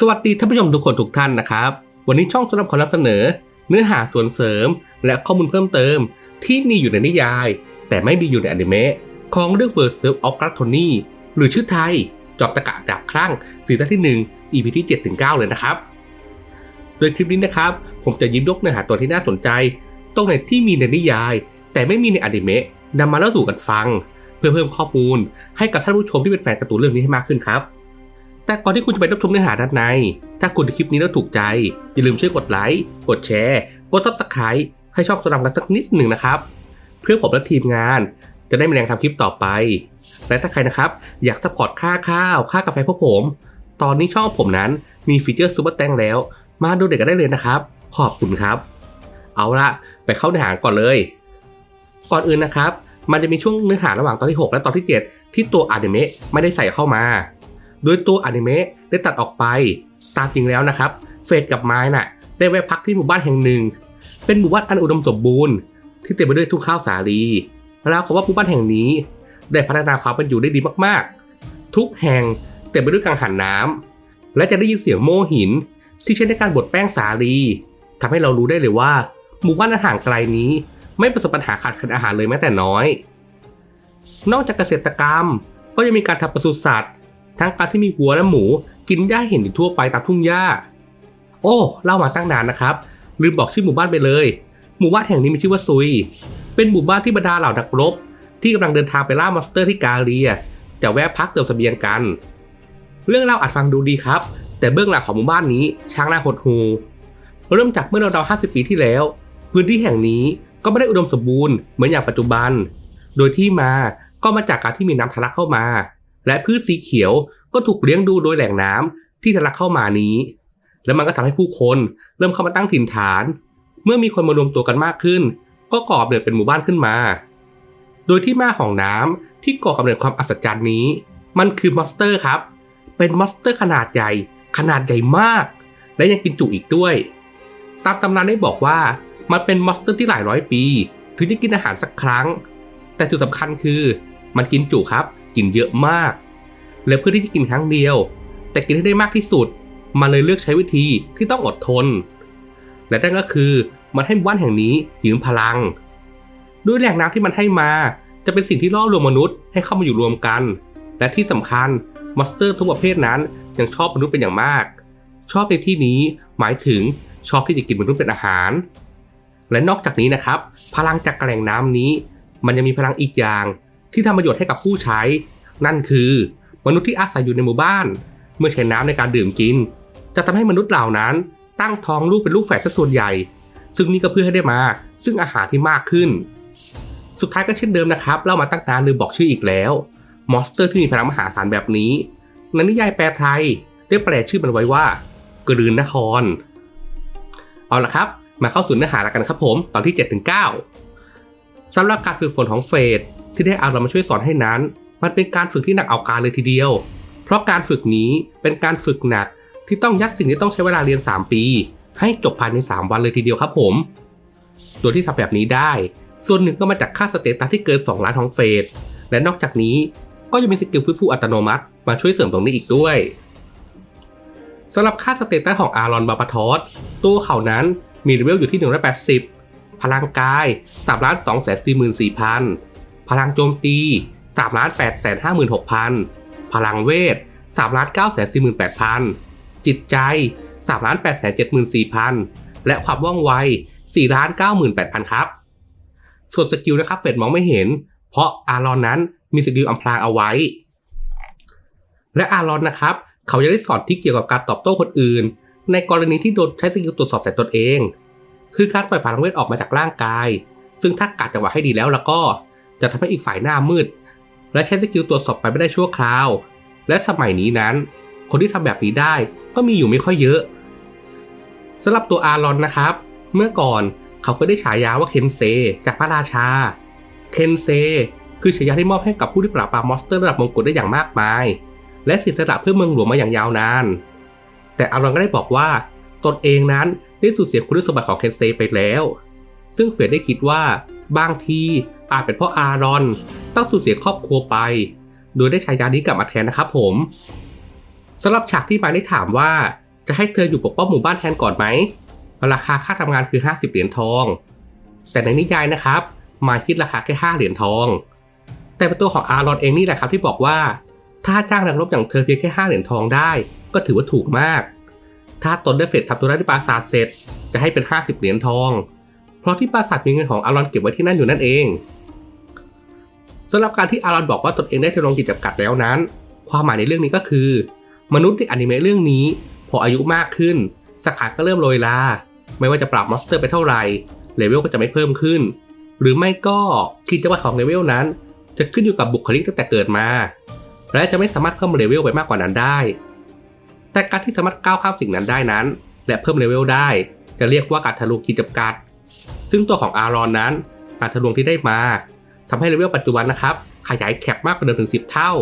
สวัสดีท่านผู้ชมทุกคนทุกท่านนะครับ วันนี้ช่องสำหรับขอนำเสนอ เนื้อหาส่วนเสริม และข้อมูลเพิ่มเติม ที่มีอยู่ในนิยาย แต่ไม่มีอยู่ในอนิเมะของเรื่อง w o r d Self of g l a t o n y หรือชื่อไทย จอบตะกะดับครั่งซีซั่นที่1 EP ที่7ถึง9เลยนะครับ โดยคลิปนี้นะครับ ผมจะยิบยกเนื้อหาตัวที่น่าสนใจ ตรงไหนที่มีในนิยาย แต่ไม่มีในอนิเมะนำมาเล่าสู่กันฟัง เพื่อเพิ่มข้อมูลให้กับท่านผู้ชมที่เป็นแฟนการ์ตูนเรื่องนี้ให้มากขึ้นครับ แต่ก่อนที่คุณจะไปรับชมเนื้อหาด้านใน ถ้าคุณดูคลิปนี้แล้วถูกใจ อย่าลืมช่วยกดไลค์ กดแชร์ กด Subscribe ให้ช่องสนามกันสักนิดหนึ่งนะครับ เพื่อผมและทีมงานจะได้มีแรงทำคลิปต่อไป และถ้าใครนะครับ อยากสปอร์ตค่าข้าว ค่ากาแฟพวกผม ตอนนี้ช่องผมนั้นมีฟีเจอร์ซูเปอร์แตงแล้ว มาดูเด็กกันได้เลยนะครับ ขอบคุณครับ เอาละไปเข้าเนื้อหาก่อนเลย ก่อนอื่นนะครับ มันจะมีช่วงเนื้อหาระหว่างตอนที่ 6 และตอนที่ 7 ที่ตัวอนิเมะไม่ได้ใส่เข้ามา โดยตัวอนิเมะได้ตัดออกไป ตามจริงแล้วนะครับ เฟดกับไม้น่ะได้แวะพักที่หมู่บ้านแห่งหนึ่ง เป็นหมู่บ้านอันอุดมสมบูรณ์ ที่เต็มไปด้วยทุ่งข้าวสาลีแล้วเขาว่าหมู่บ้านแห่งนี้ ได้พัฒนาความเป็นอยู่ได้ดีมากๆ ทุกแห่งเต็มไปด้วยกังหันน้ำและจะได้ยินเสียงโม่หิน ที่ใช้ในการบดแป้งสาลีทำให้เรารู้ได้เลยว่า หมู่บ้านอันห่างไกลนี้ ไม่ประสบปัญหาขาดแคลนอาหารเลยแม้แต่น้อย นอกจากเกษตรกรรมก็ยังมีการทำปศุสัตว์ ทั้งกาที่มีวัวและหมู กินหญ้าเห็นอยู่ทั่วไปตามทุ่งหญ้า โอ้เล่ามาตั้งนานนะครับ ลืมบอกชื่อหมู่บ้านไปเลย หมู่บ้านแห่งนี้มีชื่อว่าซุย เป็นหมู่บ้านที่บรรดาเหล่านักรบ ที่กำลังเดินทางไปล่ามอนสเตอร์ที่กาเลีย จะแวะพักเติมเสบียงกัน เรื่องเล่าอาจฟังดูดีครับ แต่เบื้องหลังของหมู่บ้านนี้ช่างน่าหดหูเริ่มจากเมื่อราวๆ50 ปีที่แล้ว พื้นที่แห่งนี้ก็ไม่ได้อุดมสมบูรณ์เหมือนอย่างปัจจุบัน โดยที่มาก็มาจากการที่มีน้ำทะลักเข้ามา และพืชสีเขียวก็ถูกเลี้ยงดูโดยแหล่งน้ำที่ทะลักเข้ามานี้ และมันก็ทำให้ผู้คนเริ่มเข้ามาตั้งถิ่นฐาน เมื่อมีคนมารวมตัวกันมากขึ้น ก็ก่อเกิดเป็นหมู่บ้านขึ้นมา โดยที่มาของน้ำที่ก่อกำเนิดความอัศจรรย์นี้ มันคือมอนสเตอร์ครับ เป็นมอนสเตอร์ขนาดใหญ่ ขนาดใหญ่มาก และยังกินจุอีกด้วย ตามตำนานได้บอกว่ามันเป็นมอนสเตอร์ที่หลายร้อยปี ถึงจะกินอาหารสักครั้ง แต่จุดสำคัญคือ มันกินจุครับ กินเยอะมาก และเพื่อที่จะกินครั้งเดียว แต่กินให้ได้มากที่สุด มันเลยเลือกใช้วิธีที่ต้องอดทน และนั่นก็คือมันให้บ้านแห่งนี้ยืมพลัง ด้วยแหล่งน้ำที่มันให้มาจะเป็นสิ่งที่ล่อลวงมนุษย์ให้เข้ามาอยู่รวมกัน และที่สำคัญมอนสเตอร์ทุกประเภทนั้นยังชอบมนุษย์เป็นอย่างมาก ชอบในที่นี้หมายถึงชอบที่จะกินมนุษย์เป็นอาหาร และนอกจากนี้นะครับ พลังจากแหล่งน้ำนี้ มันยังมีพลังอีกอย่าง ที่ทำประโยชน์ให้กับผู้ใช้ นั่นคือ มนุษย์ที่อาศัยอยู่ในหมู่บ้าน เมื่อใช้น้ำในการดื่มกิน จะทำให้มนุษย์เหล่านั้นตั้งท้องลูกเป็นลูกแฝดซะส่วนใหญ่ ซึ่งนี่ก็เพื่อให้ได้มา ซึ่งอาหารที่มากขึ้น สุดท้ายก็เช่นเดิมนะครับเล่ามาตั้งนานลืมบอกชื่ออีกแล้วมอนสเตอร์ที่มีพลังมหาศาลแบบนี้ในนิยายแปลไทยได้แปลชื่อมันไว้ว่ากรืนนคร เอาละครับ มาเข้าสู่เนื้อหาแล้วกันครับผม ตอนที่7ถึง9สำหรับการฝึกฝนของเฟด ที่ได้เอาเรามาช่วยสอนให้นั้น มันเป็นการฝึกที่หนักเอาการเลยทีเดียว เพราะการฝึกนี้เป็นการฝึกหนักที่ต้องยัดสิ่งที่ต้องใช้เวลาเรียน 3 ปี ให้จบภายใน 3 วันเลยทีเดียวครับผมโดยที่ทำแบบนี้ได้ ส่วนหนึ่งก็มาจากค่าสเตตัสที่เกิน 2 ล้านของเฟดและนอกจากนี้ก็ยังมีสกิลฟื้นฟูอัตโนมัติ มาช่วยเสริมตรงนี้อีกด้วยสำหรับค่าสเตตัสของอารอนบาปาทอสตัวเขานั้นมีเลเวลอยู่ที่ 180 พลังกาย3ล้าน2 4 4 4 0 0 0 พลังโจมตี3ล้าน8 5 6 0 0 0 พลังเวท3ล้าน9 4 8 0 0 0 จิตใจ3ล้าน8 7 4 0 0 0 และความว่องไว4ล้าน9 8 0 0 0 ครับ ส่วนสกิลนะครับเฟดมองไม่เห็น เพราะอารอนนั้นมีสกิลอำพรางเอาไว้ และอารอนนะครับ เขายังได้สอนที่เกี่ยวกับการตอบโต้คนอื่น ในกรณีที่โดนใช้สกิลตรวจสอบใส่ตนเอง คือการปล่อยพลังเวทออกมาจากร่างกาย ซึ่งถ้ากัดจังหวะให้ดีแล้วแล้วก็ จะทำให้อีกฝ่ายหน้ามืด และใช้สกิลตรวจสอบไปไม่ได้ชั่วคราว และสมัยนี้นั้น คนที่ทำแบบนี้ได้ก็มีอยู่ไม่ค่อยเยอะสำหรับตัวอารอนนะครับ เมื่อก่อนเขาก็ได้ฉายาว่าเคนเซจากพระราชา เคนเซคือฉายาที่มอบให้กับผู้ที่ปราบปรามมอนสเตอร์ระดับมงกุฎได้อย่างมากมาย และเสียสละเพื่อเมืองหลวงมาอย่างยาวนาน แต่อารอนก็ได้บอกว่าตนเองนั้นได้สูญเสียคุณสมบัติของเคนเซไปแล้ว ซึ่งเฟดได้คิดว่า บางทีอาจเป็นเพราะอารอน ต้องสูญเสียครอบครัวไป โดยได้ฉายานี้กลับมาแทนนะครับผมสำหรับฉากที่มาได้ถามว่าจะให้เธออยู่ปกป้องหมู่บ้านแทนก่อนไหม ราคาค่าทำงานคือ 50 เหรียญทอง แต่ในนิยายนะครับมาคิดราคาแค่ 5 เหรียญทอง แต่เป็นตัวของอารอนเองนี่แหละครับที่บอกว่า ถ้าจ้างนักรบอย่างเธอเพียงแค่ 5 เหรียญทองได้ ก็ถือว่าถูกมาก ถ้าตนได้เฟดทำตัวได้ที่ปราสาทเสร็จ จะให้เป็น 50 เหรียญทอง เพราะที่ปราสาทมีเงินของอารอนเก็บไว้ที่นั่นอยู่นั่นเองสำหรับการที่อารอนบอกว่าตนเองได้ทดลองกิจกรรมแล้วนั้น ความหมายในเรื่องนี้ก็คือ มนุษย์ในอนิเมะเรื่องนี้ พออายุมากขึ้นสกัดก็เริ่มโรยลาไม่ว่าจะปรับมอสเตอร์ไปเท่าไหร่เลเวลก็จะไม่เพิ่มขึ้น หรือไม่ก็ขีดจำกัดของเลเวลนั้น จะขึ้นอยู่กับบุคลิกตั้งแต่เกิดมา และจะไม่สามารถเพิ่มเลเวลไปมากกว่านั้นได้ แต่การที่สามารถก้าวข้ามสิ่งนั้นได้นั้น และเพิ่มเลเวลได้ จะเรียกว่าการทะลุขีดจำกัด ซึ่งตัวของอารอนนั้นการทะลวงที่ได้มาทำให้เลเวลปัจจุบันนะครับ ขยายแคปมากกว่าเดิมถึง 10 เท่า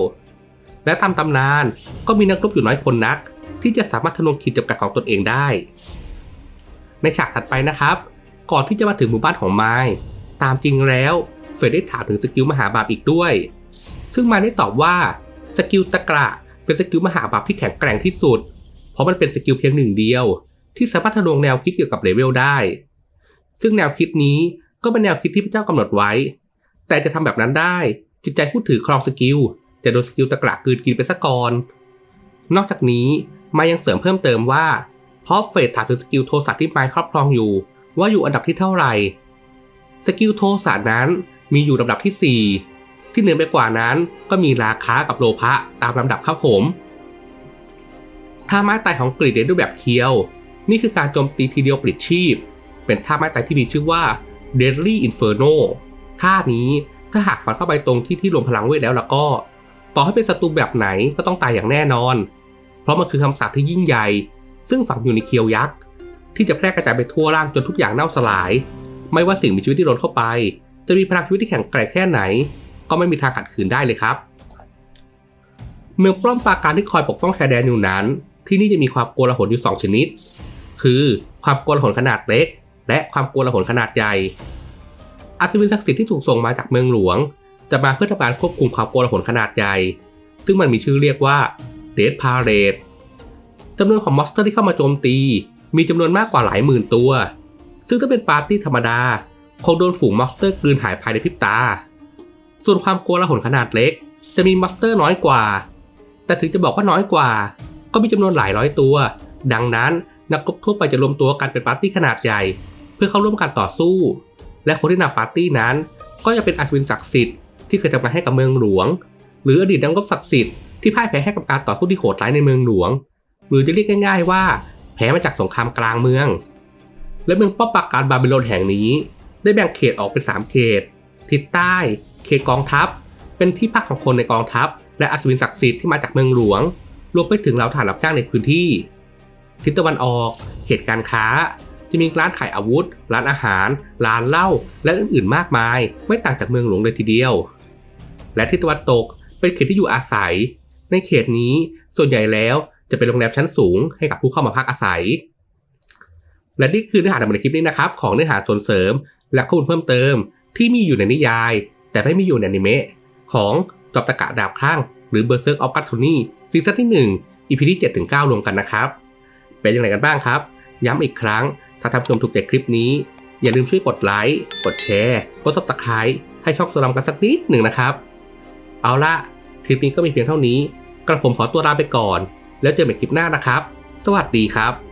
และตามตำนานก็มีนักรบอยู่น้อยคนนัก ที่จะสามารถทะลวงขีดจำกัดของตนเองได้ ในฉากถัดไปนะครับ ก่อนที่จะมาถึงหมู่บ้านของไมล์ตามจริงแล้วเฟรดได้ถามถึงสกิลมหาบาปอีกด้วย ซึ่งไมล์ได้ตอบว่าสกิลตะกระเป็นสกิลมหาบาปที่แข็งแกร่งที่สุด เพราะมันเป็นสกิลเพียงหนึ่งเดียว ที่สามารถทะลวงแนวคิดเกี่ยวกับเลเวลได้ ซึ่งแนวคิดนี้ก็เป็นแนวคิดที่พระเจ้ากำหนดไว้ แต่จะทำแบบนั้นได้จิตใจผู้ถือครองสกิลจะโดนสกิลตะกระกืนกินไปซะก่อน นอกจากนี้มายังเสริมเพิ่มเติมว่าเพราะเฟสถามถึงสกิลโทสะที่ไมค์ครอบครองอยู่ ว่าอยู่อันดับที่เท่าไหร่ สกิลโทสะนั้นมีอยู่ลำดับที่ 4 ที่เหนือไปกว่านั้นก็มีราคากับโลภะตามลำดับครับผมท่าไม้ตายของกรีดในรูปแบบเคียว นี่คือการโจมตีทีเดียวปลิดชีพ เป็นท่าไม้ตายที่มีชื่อว่า Deadly Inferno ท่านี้ถ้าหากฝันเข้าไปตรงที่ที่รวมพลังเวทแล้วแล้วก็ ต่อให้เป็นศัตรูแบบไหนก็ต้องตายอย่างแน่นอน เพราะมันคือคำสาปที่ยิ่งใหญ่ ซึ่งฝังอยู่ในเคียวยักษ์ที่จะแพร่กระจายไปทั่วร่างจนทุกอย่างเน่าสลาย ไม่ว่าสิ่งมีชีวิตที่โดนเข้าไป จะมีพลังชีวิตที่แข็งแกร่งแค่ไหน ก็ไม่มีทางขัดขืนได้เลยครับ เมืองปล้อมปราการที่คอยปกป้องชายแดนอยู่นั้น ที่นี่จะมีความโกลาหลอยู่ 2 ชนิด คือความโกลาหลขนาดเล็ก และความโกลาหลขนาดใหญ่อาศวินศักดิ์สิทธิ์ที่ถูกส่งมาจากเมืองหลวง จะมาเพื่อทำการควบคุมความโกลาหลขนาดใหญ่ ซึ่งมันมีชื่อเรียกว่าเดดพาเรดจำนวนของมอนสเตอร์ที่เข้ามาโจมตี มีจำนวนมากกว่าหลายหมื่นตัว ซึ่งถ้าเป็นปาร์ตี้ธรรมดาคงโดนฝูงมอนสเตอร์กลืนหายภายในพริบตา ส่วนความโกลาหลขนาดเล็ก จะมีมอนสเตอร์น้อยกว่า แต่ถึงจะบอกว่าน้อยกว่า ก็มีจำนวนหลายร้อยตัว ดังนั้นนักรบทั่วไปจะรวมตัวกันเป็นปาร์ตี้ขนาดใหญ่ เพื่อเข้าร่วมการต่อสู้ และคนที่นำปาร์ตี้นั้น ก็จะเป็นอาชวินศักดิ์สิทธิ์ที่เคยทำงานให้กับเมืองหลวง หรืออดีตนักรบศักดิ์สิทธิ์ที่พ่ายแพ้ให้กับการต่อสู้ที่โหดร้ายในเมืองหลวง หรือจะเรียกง่าย ๆ ว่า แพ้มาจากสงครามกลางเมือง และเมืองป้อปราการบาบิโลนแห่งนี้ ได้แบ่งเขตออกเป็น 3 เขต ทิศใต้ เขตกองทัพ เป็นที่พักของคนในกองทัพ และอัศวินศักดิ์สิทธิ์ที่มาจากเมืองหลวง รวมไปถึงเหล่าทหารรับจ้างในพื้นที่ ทิศตะวันออก เขตการค้า จะมีร้านขายอาวุธ ร้านอาหาร ร้านเหล้า และอื่นๆ มากมาย ไม่ต่างจากเมืองหลวงเลยทีเดียว และทิศตะวันตกเป็นเขตที่อยู่อาศัย ในเขตนี้ส่วนใหญ่แล้วจะเป็นโรงแรมชั้นสูงให้กับผู้เข้ามาพักอาศัย และนี่คือเนื้อหาในคลิปนี้นะครับ ของเนื้อหาส่วนเสริม และข้อมูลเพิ่มเติม ที่มีอยู่ในนิยาย แต่ไม่มีอยู่ในอนิเมะของจอบตะกะดาบข้าง หรือ Berserk of g a t o n y ซีซั่นที่1 EP ที่7ถึง9รวมกันนะครับ เป็นอย่างไรกันบ้างครับ ย้ำอีกครั้ง ถ้าท่านผู้ชมถูกใจคลิปนี้ อย่าลืมช่วยกดไลค์กดแชร์กด Subscribe ให้ช่องสลัมกันสักนิดหนึ่งนะครับ เอาละคลิปนี้ก็มีเพียงเท่านี้ กระผมขอตัวลาไปก่อน แล้วเจอกันใหม่คลิปหน้านะครับ สวัสดีครับ